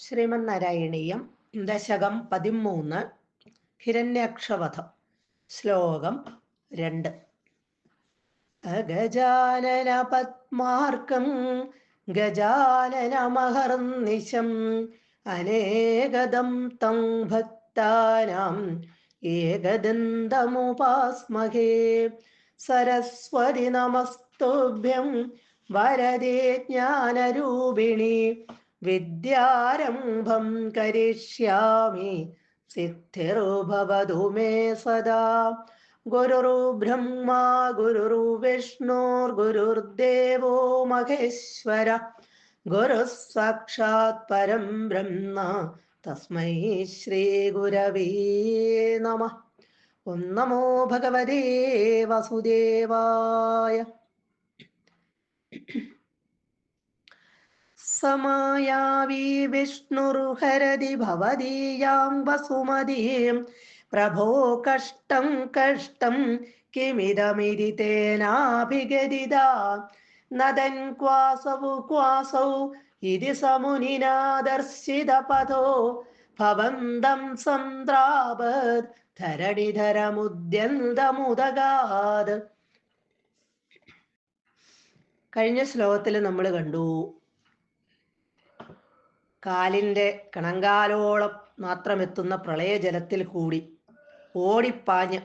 ശ്രീമന്നാരായണീയം ദശകം പതിമൂന്ന് ഹിരണ്യക്ഷവധം. ശ്ലോകം രണ്ട്. അഗജാനന പത്മാർക്കം ഗജാനനമഹർനിശം അനേകദം തം ഭക്താനാം ഏകദന്തമുപാസ്മഹേ സരസ്വതി നമസ്തുഭ്യം വരദേ ജ്ഞാനരൂപിണി വിദ്യാരംഭം കരിഷ്യാമി. സിദ്ധിർഭവതു മേ സദാ. ഗുരുർബ്രഹ്മാ ഗുരുർവിഷ്ണുർഗുരുർദേവോ മഹേശ്വര. ഗുരു സാക്ഷാത് പരം ബ്രഹ്മ. തസ്മൈ ശ്രീ ഗുരവേ നമ. നമോ ഭഗവതേ വസുദേവായ. സമായാവി വിഷ്ണുർഹരതി ഭവദീയാം വസുമതീം പ്രഭോ കഷ്ടം കഷ്ടം കിമിതമിതി തേനാഭിഗതിത നദൻ ക്വാസവു ക്വാസൗ ഇതി സമുനിനാദർശിത പഥോ ഭവന്തം സന്ത്രാപത് ധരണിധരമുദ്യന്തമുദഗാത് കഴിഞ്ഞ ശ്ലോകത്തിൽ നമ്മൾ കണ്ടു കാലിന്റെ കണങ്കാലോളം മാത്രം എത്തുന്ന പ്രളയജലത്തിൽ കൂടി ഓടിപ്പാഞ്ഞ്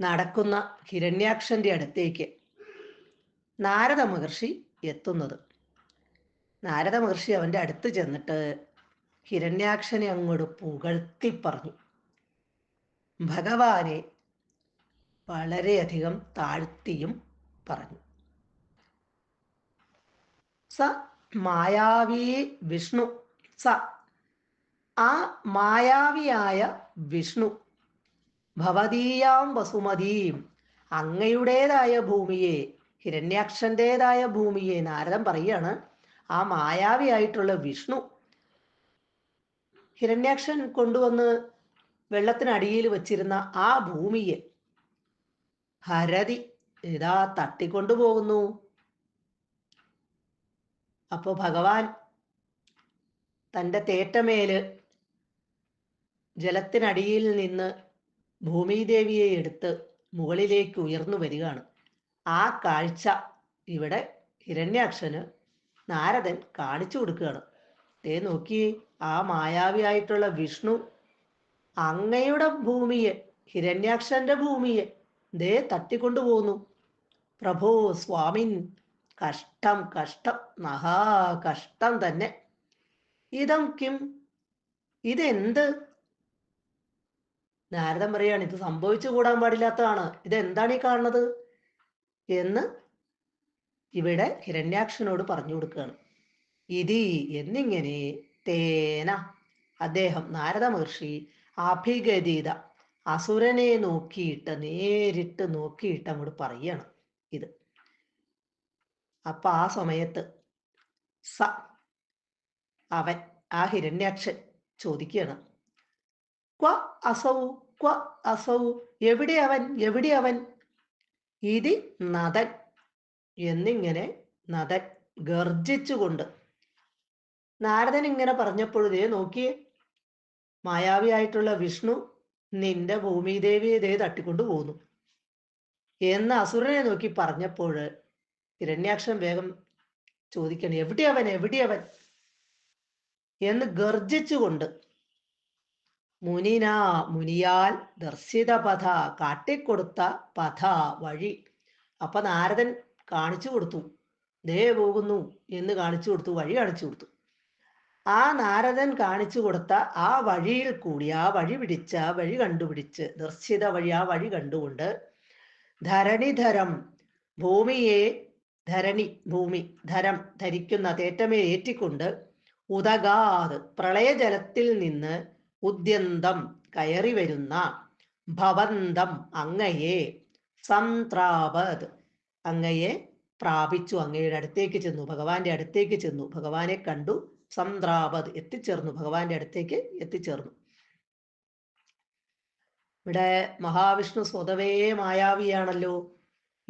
നടക്കുന്ന ഹിരണ്യാക്ഷന്റെ അടുത്തേക്ക് നാരദ മഹർഷി എത്തുന്നത്. നാരദ മഹർഷി അവന്റെ അടുത്ത് ചെന്നിട്ട് ഹിരണ്യാക്ഷനെ അങ്ങോട്ട് പുകഴ്ത്തി പറഞ്ഞു ഭഗവാനെ വളരെയധികം താഴ്ത്തിയും പറഞ്ഞു. സ മായാവി വിഷ്ണു. സ. ആ മായാവിയായ വിഷ്ണു. ഭവതീയാം വസുമതീം. അങ്ങയുടേതായ ഭൂമിയെ ഹിരണ്യാക്ഷന്റെതായ ഭൂമിയെ നാരദൻ പറയാണ് ആ മായാവിയായിട്ടുള്ള വിഷ്ണു ഹിരണ്യാക്ഷൻ കൊണ്ടുവന്ന് വെള്ളത്തിനടിയിൽ വച്ചിരുന്ന ആ ഭൂമിയെ ഹരതി ഇതാ തട്ടിക്കൊണ്ടുപോകുന്നു. അപ്പോൾ ഭഗവാൻ തന്റെ തേറ്റമേൽ ജലത്തിനടിയിൽ നിന്ന് ഭൂമിദേവിയെ എടുത്ത് മുകളിലേക്ക് ഉയർന്നു വരികയാണ്. ആ കാഴ്ച ഇവിടെ ഹിരണ്യാക്ഷന് നാരദൻ കാണിച്ചു കൊടുക്കുകയാണ്. ദേ നോക്കി ആ മായാവിയായിട്ടുള്ള വിഷ്ണു അങ്ങയുടെ ഭൂമിയെ ഹിരണ്യാക്ഷന്റെ ഭൂമിയെ ദേ തട്ടിക്കൊണ്ടുപോകുന്നു. പ്രഭോ സ്വാമിൻ കഷ്ടം കഷ്ടം മഹാ കഷ്ടം തന്നെ. ഇതം കിം? ഇതെന്ത്? നാരദൻ പറയാണ് ഇത് സംഭവിച്ചു കൂടാൻ പാടില്ലാത്തതാണ്. ഇതെന്താണ് ഈ കാണുന്നത്? എന്ന് ഇവിടെ ഹിരണ്യാക്ഷനോട് പറഞ്ഞു കൊടുക്കുകയാണ്. ഇതി എന്നിങ്ങനെ തേന. അദ്ദേഹം നാരദ മഹർഷി അഭിഗതീത അസുരനെ നോക്കിയിട്ട് നേരിട്ട് നോക്കിയിട്ട് അങ്ങോട്ട് പറയാണ് ഇത്. അപ്പൊ ആ സമയത്ത് സ അവൻ ആ ഹിരണ്യാക്ഷൻ ചോദിക്കുകയാണ്. ക്വ അസൗ ക്വ അസൗ എവിടെ അവൻ എവിടെ അവൻ? ഇതി നദൻ എന്നിങ്ങനെ നദൻ ഗർജിച്ചുകൊണ്ട് നാരദൻ ഇങ്ങനെ പറഞ്ഞപ്പോഴേ നോക്കിയേ മായാവിയായിട്ടുള്ള വിഷ്ണു നിന്റെ ഭൂമിദേവിയെ ഇതേ തട്ടിക്കൊണ്ടു പോകുന്നു എന്ന് അസുരനെ നോക്കി പറഞ്ഞപ്പോൾ ഹിരണ്യാക്ഷൻ വേഗം ചോദിക്കണം എവിടെയവൻ എവിടെയവൻ എന്ന് ഗർജിച്ചുകൊണ്ട് മുനിനാ മുനിയാൽ ദർശിത പഥ കാട്ടിക്കൊടുത്ത പഥ വഴി. അപ്പൊ നാരദൻ കാണിച്ചു കൊടുത്തു. ദേ പോകുന്നു എന്ന് കാണിച്ചു കൊടുത്തു വഴി കാണിച്ചു കൊടുത്തു. ആ നാരദൻ കാണിച്ചു കൊടുത്ത ആ വഴിയിൽ കൂടി ആ വഴി പിടിച്ച് ആ വഴി കണ്ടുപിടിച്ച് ദർശിത വഴി ആ വഴി കണ്ടുകൊണ്ട് ധരണിധരം ഭൂമിയെ ധരണി ഭൂമി ധരം ധരിക്കുന്ന തേറ്റമേ ഏറ്റിക്കൊണ്ട് ഉദകാത് പ്രളയജലത്തിൽ നിന്ന് ഉദ്യന്തം കയറി വരുന്ന ഭവന്തം അങ്ങയെ സംത്രാപത് അങ്ങയെ പ്രാപിച്ചു അങ്ങയുടെ അടുത്തേക്ക് ചെന്നു ഭഗവാന്റെ അടുത്തേക്ക് ചെന്നു ഭഗവാനെ കണ്ടു സംദ്രാപത് എത്തിച്ചേർന്നു ഭഗവാന്റെ അടുത്തേക്ക് എത്തിച്ചേർന്നു. ഇവിടെ മഹാവിഷ്ണു സ്വതവേ മായാവിയാണല്ലോ.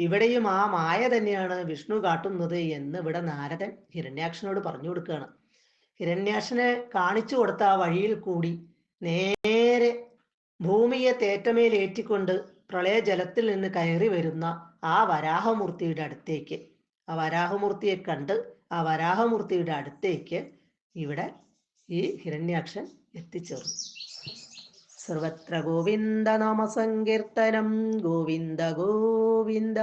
ഇവിടെയും ആ മായ തന്നെയാണ് വിഷ്ണു കാട്ടുന്നത് എന്ന് ഇവിടെ നാരദൻ ഹിരണ്യാക്ഷനോട് പറഞ്ഞു കൊടുക്കുകയാണ്. ഹിരണ്യാക്ഷനെ കാണിച്ചു കൊടുത്ത ആ വഴിയിൽ കൂടി നേരെ ഭൂമിയെ തേറ്റമേലേറ്റിക്കൊണ്ട് പ്രളയജലത്തിൽ നിന്ന് കയറി വരുന്ന ആ വരാഹമൂർത്തിയുടെ അടുത്തേക്ക്. ആ വരാഹമൂർത്തിയെ കണ്ട് ആ വരാഹമൂർത്തിയുടെ അടുത്തേക്ക് ഇവിടെ ഈ ഹിരണ്യാക്ഷൻ എത്തിച്ചേർന്നു. സർവത്ര ഗോവിന്ദ നാമ സങ്കീർത്തനം. ഗോവിന്ദ ഗോവിന്ദ.